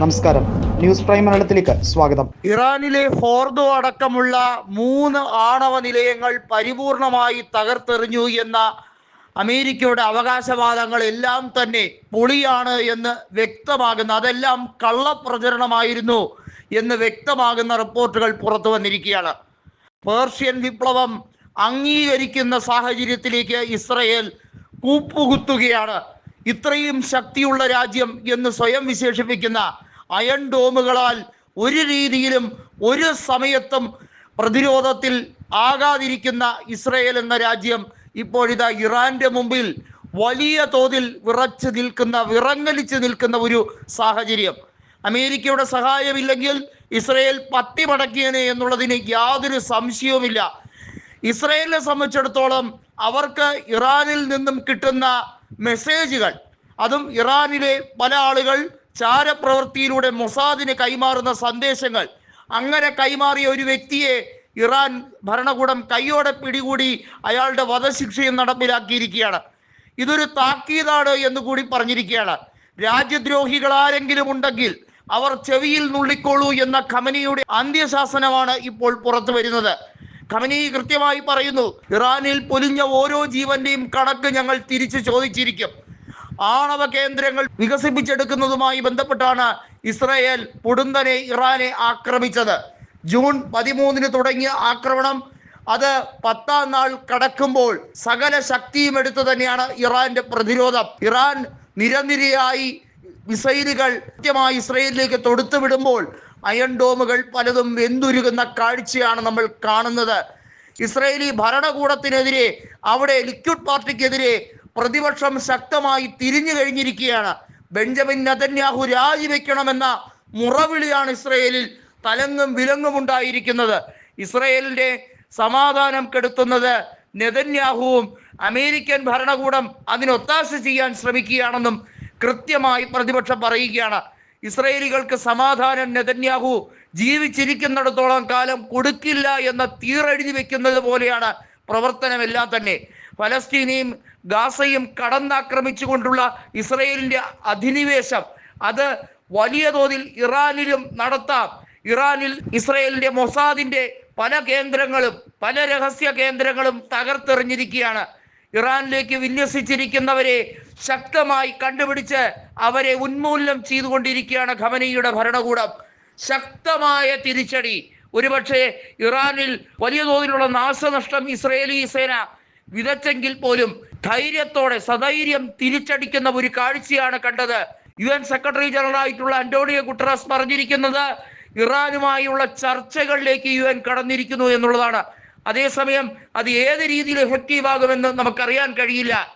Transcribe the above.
നമസ്കാരം. News prime മലയാളത്തിലേക്ക് സ്വാഗതം. ഇറാനിലെ ഫോർദോ അടക്കമുള്ള മൂന്ന് ആണവ നിലയങ്ങൾ പരിപൂർണമായി തകർത്തെറിഞ്ഞു എന്ന അമേരിക്കയുടെ അവകാശവാദങ്ങൾ എല്ലാം തന്നെ പൊളിയാണ് എന്ന് വ്യക്തമാകുന്ന അതെല്ലാം കള്ളപ്രചരണമായിരുന്നു എന്ന് വ്യക്തമാകുന്ന റിപ്പോർട്ടുകൾ പുറത്തു വന്നിരിക്കുകയാണ്. പേർഷ്യൻ വിപ്ലവം അംഗീകരിക്കുന്ന സാഹചര്യത്തിലേക്ക് ഇസ്രയേൽ കൂപ്പുകുത്തുകയാണ്. ഇത്രയും ശക്തിയുള്ള രാജ്യം എന്ന് സ്വയം വിശേഷിപ്പിക്കുന്ന അയൺ ഡോമുകളാൽ ഒരു രീതിയിലും ഒരു സമയത്തും പ്രതിരോധത്തിൽ ആകാതിരിക്കുന്ന ഇസ്രയേൽ എന്ന രാജ്യം ഇപ്പോഴിതാ ഇറാന്റെ മുമ്പിൽ വലിയ തോതിൽ വിറച്ച് നിൽക്കുന്ന വിറങ്ങലിച്ച് നിൽക്കുന്ന ഒരു സാഹചര്യം. അമേരിക്കയുടെ സഹായമില്ലെങ്കിൽ ഇസ്രയേൽ പത്തി മടക്കിയനെ എന്നുള്ളതിന് യാതൊരു സംശയവുമില്ല. ഇസ്രയേലിനെ സംബന്ധിച്ചിടത്തോളം അവർക്ക് ഇറാനിൽ നിന്നും കിട്ടുന്ന മെസ്സേജുകൾ അതും ഇറാനിലെ പല ആളുകൾ ചാരപ്രവൃത്തിയിലൂടെ മൊസാദിന് കൈമാറുന്ന സന്ദേശങ്ങൾ. അങ്ങനെ കൈമാറിയ ഒരു വ്യക്തിയെ ഇറാൻ ഭരണകൂടം കൈയോടെ പിടികൂടി അയാളുടെ വധശിക്ഷയും നടപ്പിലാക്കിയിരിക്കുകയാണ്. ഇതൊരു താക്കീതാണ് എന്ന് കൂടി പറഞ്ഞിരിക്കുകയാണ്. രാജ്യദ്രോഹികൾ ആരെങ്കിലും ഉണ്ടെങ്കിൽ അവർ ചെവിയിൽ നുള്ളിക്കോളൂ എന്ന ഖമനിയുടെ അന്ത്യശാസനമാണ് ഇപ്പോൾ പുറത്തു വരുന്നത്. ഖമനി കൃത്യമായി പറയുന്നു ഇറാനിൽ പൊലിഞ്ഞ ഓരോ ജീവന്റെയും കണക്ക് ഞങ്ങൾ തിരിച്ചു ചോദിച്ചിരിക്കും. ആണവ കേന്ദ്രങ്ങൾ വികസിപ്പിച്ചെടുക്കുന്നതുമായി ബന്ധപ്പെട്ടാണ് ഇസ്രായേൽ പൊടുന്നനെ ഇറാനെ ആക്രമിച്ചത്. ജൂൺ പതിമൂന്നിന് തുടങ്ങിയ ആക്രമണം അത് പത്താം നാൾ കടക്കുമ്പോൾ സകല ശക്തിയും എടുത്തു തന്നെയാണ് ഇറാന്റെ പ്രതിരോധം. ഇറാൻ നിരനിരയായി മിസൈലുകൾ കൃത്യമായി ഇസ്രയേലിലേക്ക് തൊടുത്തു വിടുമ്പോൾ അയൺ ഡോമുകൾ പലതും വെന്തുരുകുന്ന കാഴ്ചയാണ് നമ്മൾ കാണുന്നത്. ഇസ്രയേലി ഭരണകൂടത്തിനെതിരെ അവിടെ ലിക്വിഡ് പാർട്ടിക്കെതിരെ പ്രതിപക്ഷം ശക്തമായി തിരിഞ്ഞു കഴിഞ്ഞിരിക്കുകയാണ്. ബെഞ്ചമിൻ നതന്യാഹു രാജിവെക്കണമെന്ന മുറവിളിയാണ് ഇസ്രയേലിൽ തലങ്ങും വിലങ്ങും ഉണ്ടായിരിക്കുന്നത്. ഇസ്രയേലിന്റെ സമാധാനം കെടുത്തുന്നത് നെതന്യാഹുവും അമേരിക്കൻ ഭരണകൂടം അതിനൊത്താശ ചെയ്യാൻ ശ്രമിക്കുകയാണെന്നും കൃത്യമായി പ്രതിപക്ഷം പറയുകയാണ്. ഇസ്രയേലികൾക്ക് സമാധാനം നെതന്യാഹു ജീവിച്ചിരിക്കുന്നിടത്തോളം കാലം കൊടുക്കില്ല എന്ന തീറെഴുതി വെക്കുന്നത് പോലെയാണ് പ്രവർത്തനമെല്ലാം തന്നെ. ഫലസ്തീനെയും ഗാസയും കടന്നാക്രമിച്ചുകൊണ്ടുള്ള ഇസ്രയേലിന്റെ അധിനിവേശം. അത് വലിയ തോതിൽ ഇറാനിലും നടത്താം. ഇറാനിൽ ഇസ്രയേലിന്റെ മൊസാദിന്റെ പല കേന്ദ്രങ്ങളും പല രഹസ്യ കേന്ദ്രങ്ങളും തകർത്തെറിഞ്ഞിരിക്കുകയാണ്. ഇറാനിലേക്ക് വിന്യസിച്ചിരിക്കുന്നവരെ ശക്തമായി കണ്ടുപിടിച്ച് അവരെ ഉന്മൂലനം ചെയ്തുകൊണ്ടിരിക്കുകയാണ് ഖമനിയുടെ ഭരണകൂടം. ശക്തമായ തിരിച്ചടി. ഒരുപക്ഷെ ഇറാനിൽ വലിയ തോതിലുള്ള നാശനഷ്ടം ഇസ്രയേലി സേന വിതച്ചെങ്കിൽ പോലും ധൈര്യത്തോടെ സധൈര്യം തിരിച്ചടിക്കുന്ന ഒരു കാഴ്ചയാണ് കണ്ടത്. യു എൻ സെക്രട്ടറി ജനറൽ ആയിട്ടുള്ള അന്റോണിയോ ഗുട്ടറസ് പറഞ്ഞിരിക്കുന്നത് ഇറാനുമായുള്ള ചർച്ചകളിലേക്ക് യു എൻ കടന്നിരിക്കുന്നു എന്നുള്ളതാണ്. അതേസമയം അത് ഏത് രീതിയിൽ എഫക്റ്റീവ് ആകുമെന്ന് നമുക്കറിയാൻ കഴിയില്ല.